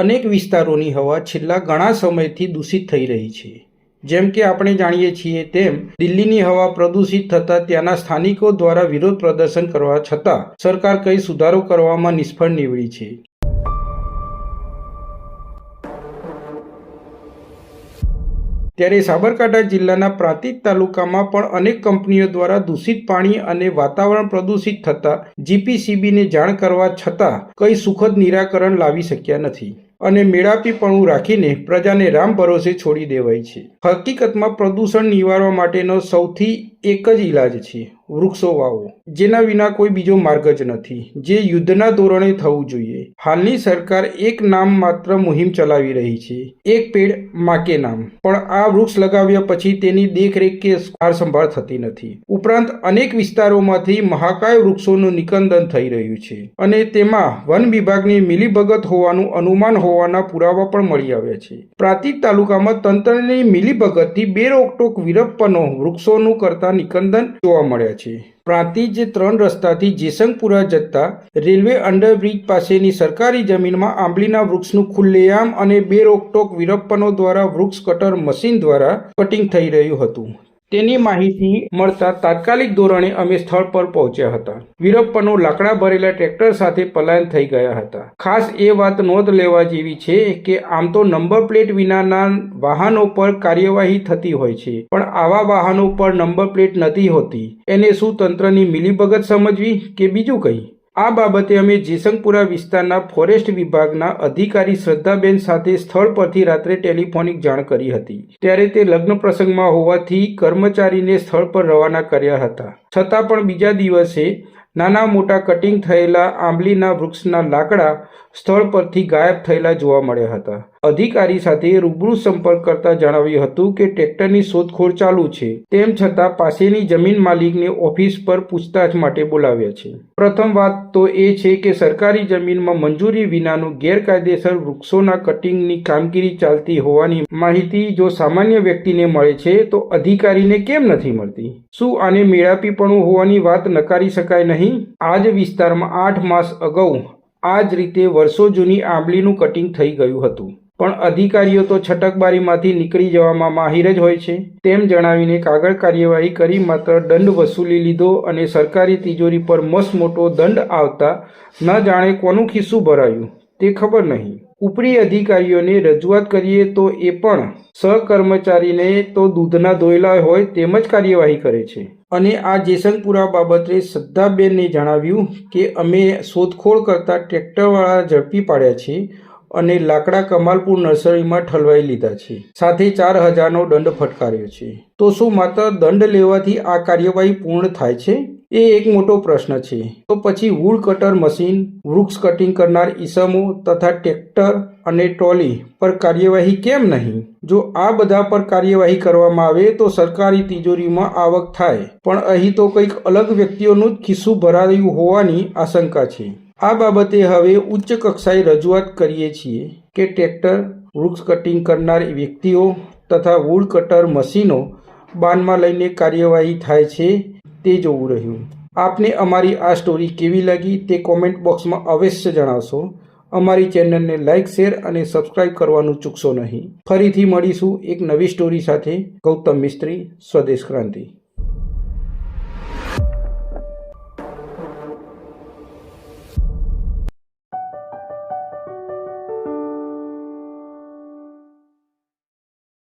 અનેક વિસ્તારોની હવા છેલ્લા ઘણા સમયથી દૂષિત થઈ રહી છે. જેમ કે આપણે જાણીએ છીએ તેમ, દિલ્હીની હવા પ્રદૂષિત થતાં ત્યાંના સ્થાનિકો દ્વારા વિરોધ પ્રદર્શન કરવા છતાં સરકાર કઈ સુધારો કરવામાં નિષ્ફળ નીવડી છે. ત્યારે સાબરકાંઠા જિલ્લાના પ્રાંતિજ તાલુકામાં પણ અનેક કંપનીઓ દ્વારા દૂષિત પાણી અને વાતાવરણ પ્રદૂષિત થતાં જીપીસીબીને જાણ કરવા છતાં કઈ સુખદ નિરાકરણ લાવી શક્યા નથી. અને મેળાપીપણું રાખીને પ્રજાને રામ ભરોસે છોડી દેવાય છે. હકીકતમાં પ્રદૂષણ નિવારવા માટેનો સૌથી એક જ ઈલાજ છે. વૃક્ષો વાવો. જેના વિના કોઈ બીજો માર્ગ જ નથી. જે યુદ્ધના ધોરણે થવું જોઈએ. હાલની સરકાર એક નામ માત્ર મુહિમ ચલાવી રહી છે. એક પેડ માકે નામ. પણ આ વૃક્ષ લગાવ્યા પછી તેની દેખરેખ કે સાર સંભાળ થતી નથી. ઉપરાંત અનેક વિસ્તારોમાંથી મહાકાય વૃક્ષોનું નિકંદન થઈ રહ્યું છે. અને તેમાં વન વિભાગની મિલીભગત હોવાનું અનુમાન હોવાના પુરાવા પણ મળી આવ્યા છે. પ્રાંતિજ તાલુકામાં તંત્રની મિલીભગતથી બે રોકટોક વિરપ્પનો વૃક્ષોનું કરતા નિકંદન જોવા મળ્યા છે. પ્રાંતિજ ત્રણ રસ્તાથી જેસંગપુરા જતા રેલવે અંડરબ્રિજ પાસેની સરકારી જમીનમાં આંબલીના વૃક્ષનું ખુલ્લેઆમ અને બે રોકટોક વિરપ્પનો દ્વારા વૃક્ષ કટર મશીન દ્વારા કટિંગ થઈ રહ્યું હતું. તેની માહિતી મળતા તાત્કાલિક ધોરણે અમે સ્થળ પર પહોંચ્યા હતા. વીરપ્પનો લાકડા ભરેલા ટ્રેક્ટર સાથે પલાયન થઈ ગયા હતા. ખાસ એ વાત નોંધ લેવા જેવી છે કે આમ તો નંબર પ્લેટ વિનાના વાહનો પર કાર્યવાહી થતી હોય છે, પણ આવા વાહનો પર નંબર પ્લેટ નથી હોતી. એને શું તંત્રની મિલીભગત સમજવી કે બીજું કંઈ? આ બાબતે અમે જેસંગપુરા વિસ્તારના ફોરેસ્ટ વિભાગના અધિકારી શ્રદ્ધાબેન સાથે સ્થળ પરથી રાત્રે ટેલિફોનિક જાણ કરી હતી. ત્યારે તે લગ્ન પ્રસંગમાં હોવાથી કર્મચારીને સ્થળ પર રવાના કર્યા હતા. છતાં પણ બીજા દિવસે નાના મોટા કટિંગ થયેલા આંબલીના વૃક્ષના લાકડા સ્થળ પરથી ગાયબ થયેલા જોવા મળ્યા હતા. અધિકારી સાથે રૂબરૂ સંપર્ક કરતા જણાવ્યું હતું કે ટ્રેક્ટરની શોધખોળ ચાલુ છે. તેમ છતાં પાસેની જમીન માલિકને ઓફિસ પર પૂછતાછ માટે બોલાવ્યા છે. પ્રથમ વાત તો એ છે કે સરકારી જમીનમાં મંજૂરી વિનાનું ગેરકાયદેસર વૃક્ષોના કટિંગની કામગીરી ચાલતી હોવાની માહિતી જો સામાન્ય વ્યક્તિને મળે છે, તો અધિકારીને કેમ નથી મળતી? શું આને મેળાપીપણું હોવાની વાત નકારી શકાય નહીં? આ જ વિસ્તારમાં આઠ માસ અગાઉ આ જ રીતે વર્ષો જૂની આંબલીનું કટિંગ થઈ ગયું હતું. પણ અધિકારીઓ તો છટકબારીમાંથી નીકળી જવામાં માહિર જ હોય છે. તેમ જણાવીને કાગળ કાર્યવાહી કરી માત્ર દંડ વસૂલી લીધો અને સરકારી તિજોરી પર મસ્ત મોટો દંડ આવતા ન જાણે કોનું ખિસ્સું ભરાયું, તે ખબર નહીં. ઉપરી અધિકારીઓને રજૂઆત કરીએ તો એ પણ સહકર્મચારીને તો દૂધના ધોયેલા હોય તેમ જ કાર્યવાહી કરે છે. અને આ જેસંગપુરા બાબતે શ્રદ્ધાબેનને જણાવ્યું કે અમે શોધખોળ કરતા ટ્રેક્ટરવાળા ઝડપી પાડ્યા છે અને લાકડા કમાલપુર નર્સરીમાં ઠલવાઈ લીધા છે. સાથે ચાર હજારનો દંડ ફટકાર્યો છે. તો શું માત્ર દંડ લેવાથી આ કાર્યવાહી પૂર્ણ થાય છે? એ એક મોટો પ્રશ્ન છે. તો પછી વુડ કટર મશીન વૃક્ષ કટિંગ કરનાર ઈસમો તથા ટ્રેક્ટર અને ટ્રોલી પર કાર્યવાહી કેમ નહીં? જો આ બધા પર કાર્યવાહી કરવામાં આવે તો સરકારી તિજોરીમાં આવક થાય. પણ અહીં તો કંઈક અલગ વ્યક્તિઓનું જ ખિસ્સું ભરાયું હોવાની આશંકા છે. આ બાબતે હવે ઉચ્ચ કક્ષાએ રજૂઆત કરીએ છીએ કે ટ્રેક્ટર, વૃક્ષ કટિંગ કરનાર વ્યક્તિઓ તથા વૂડ કટર મશીનો બાનમાં લઈને કાર્યવાહી થાય છે તે જોવું રહ્યું. આપને અમારી આ સ્ટોરી કેવી લાગી તે કોમેન્ટ બોક્સમાં અવશ્ય જણાવશો. અમારી ચેનલને લાઇક શેર અને સબસ્ક્રાઇબ કરવાનું ચૂકશો નહીં. ફરીથી મળીશું એક નવી સ્ટોરી સાથે. ગૌતમ મિસ્ત્રી, સ્વદેશ ક્રાંતિ.